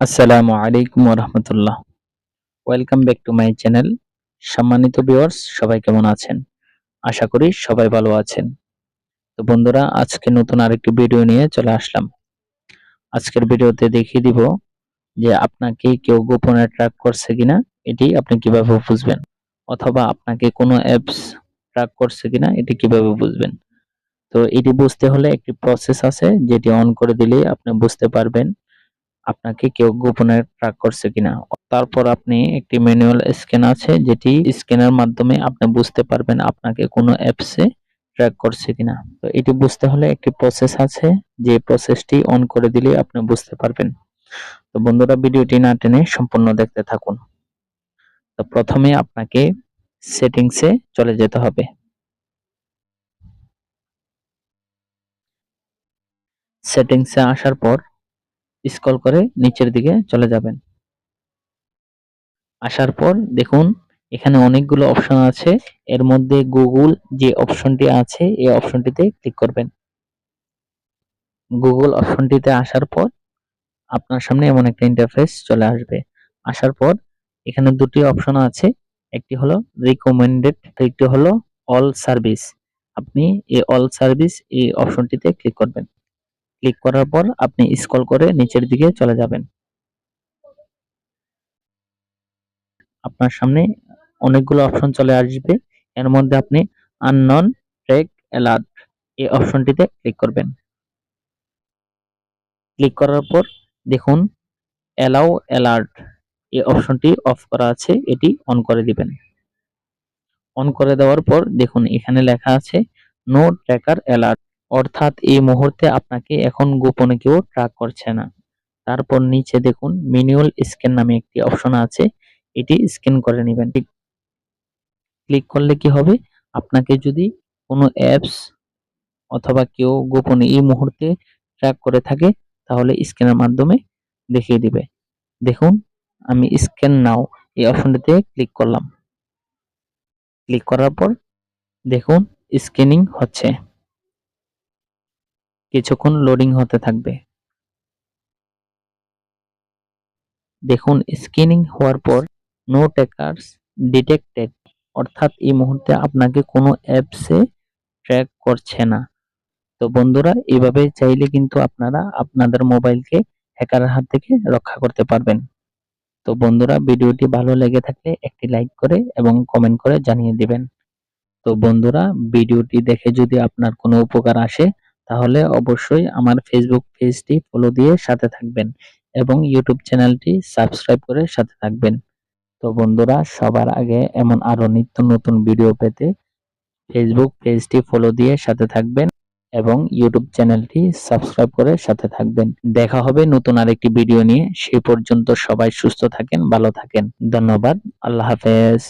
আসসালামু আলাইকুম রহমতুল্লাহ welcome back to my channel সম্মানিত ভিউয়ার্স সবাই কেমন আছেন? আশা করি সবাই ভালো আছেন। তো বন্ধুরা, আজকে নতুন আরেকটি ভিডিও নিয়ে চলে আসলাম। আজকের ভিডিওতে দেখিয়ে দিব যে আপনাকে কেউ গোপনে ট্র্যাক করছে কিনা, এটি আপনি কীভাবে বুঝবেন? অথবা আপনাকে কোনো অ্যাপস ট্র্যাক করছে কিনা, এটি কীভাবে বুঝবেন? তো এটি বুঝতে হলে একটি প্রসেস আছে, যেটি অন করে দিলেই আপনি বুঝতে পারবেন। আপনাকে কেউ গোপনে ট্র্যাক করছে কিনা। তারপর আপনি একটি ম্যানুয়াল স্ক্যান আছে, যেটি স্ক্যানের মাধ্যমে আপনি বুঝতে পারবেন আপনাকে কোনো অ্যাপসে ট্র্যাক করছে কিনা। তো এটি বুঝতে হলে একটি প্রসেস আছে, যে প্রসেসটি অন করে দিলে আপনি বুঝতে পারবেন। তো বন্ধুরা, ভিডিওটি না টেনে সম্পূর্ণ দেখতে থাকুন। তো প্রথমে আপনাকে সেটিংসে চলে যেতে হবে। সেটিংসে আসার পর স্ক্রল করে নিচের দিকে চলে যাবেন। আসার পর দেখুন, এখানে অনেকগুলো অপশন আছে। এর মধ্যে গুগল যে অপশনটি আছে, এই অপশনটিতে ক্লিক করবেন। গুগল অপশনটিতে আসার পর আপনার সামনে এমন একটা ইন্টারফেস চলে আসবে। আসার পর এখানে দুটি অপশন আছে। একটি হলো রিকমেন্ডেড একটি হলো অল সার্ভিস আপনি এই অল সার্ভিস এই অপশনটিতে ক্লিক করবেন। ক্লিক করার পর আপনি স্ক্রল করে নিচের দিকে চলে যাবেন। আপনার সামনে অনেকগুলো অপশন চলে আসবে। এর মধ্যে আপনি আননন ট্রেক অ্যালার্ট এই অপশনটিতে ক্লিক করবেন। ক্লিক করার পর দেখুন অ্যালাউ অ্যালার্ট এই অপশনটি অফ করা আছে, এটি অন করে দিবেন। অন করে দেওয়ার পর দেখুন, এখানে লেখা আছে নো ট্র্যাকার অ্যালার্ট অর্থাৎ এই মুহূর্তে আপনাকে এখন গোপনে কেউ ট্র্যাক করছে না। তারপর নিচে দেখুন ম্যানুয়াল স্ক্যান নামে একটি অপশন আছে। এটি স্ক্যান করে নেবেন। ক্লিক করলে কি হবে? আপনাকে যদি কোনো অ্যাপস অথবা কেউ গোপনে এই মুহূর্তে ট্র্যাক করে থাকে, তাহলে স্ক্যানের মাধ্যমে দেখিয়ে দিবে। দেখুন, আমি স্ক্যান নাও এই অপশনটিতে ক্লিক করলাম। ক্লিক করার পর দেখুন স্ক্যানিং হচ্ছে। কিছুক্ষণ লোডিং হতে থাকবে। দেখুন স্ক্রিনিং হওয়ার পর নো টেকার্স ডিটেক্টেড অর্থাৎ এই মুহূর্তে আপনাকে কোনো অ্যাপসে ট্র্যাক করছে না। তো বন্ধুরা, এভাবে চাইলে কিন্তু আপনারা আপনাদের মোবাইলকে হ্যাকারের হাত থেকে রক্ষা করতে পারবেন। তো বন্ধুরা, ভিডিওটি ভালো লেগে থাকলে একটি লাইক করে এবং কমেন্ট করে জানিয়ে দিবেন। তো বন্ধুরা, ভিডিওটি দেখে যদি আপনার কোনো উপকার আসে তাহলে অবশ্যই আমার ফেসবুক পেজটি ফলো দিয়ে সাথে থাকবেন এবং ইউটিউব চ্যানেলটি সাবস্ক্রাইব করে সাথে থাকবেন। তো বন্ধুরা, সবার আগে এমন আরও নিত্য নতুন ভিডিও পেতে ফেসবুক পেজটি ফলো দিয়ে সাথে থাকবেন এবং ইউটিউব চ্যানেলটি সাবস্ক্রাইব করে সাথে থাকবেন। দেখা হবে নতুন আরেকটি ভিডিও নিয়ে। সেই পর্যন্ত সবাই সুস্থ থাকেন, ভালো থাকেন। ধন্যবাদ। আল্লাহ হাফেজ।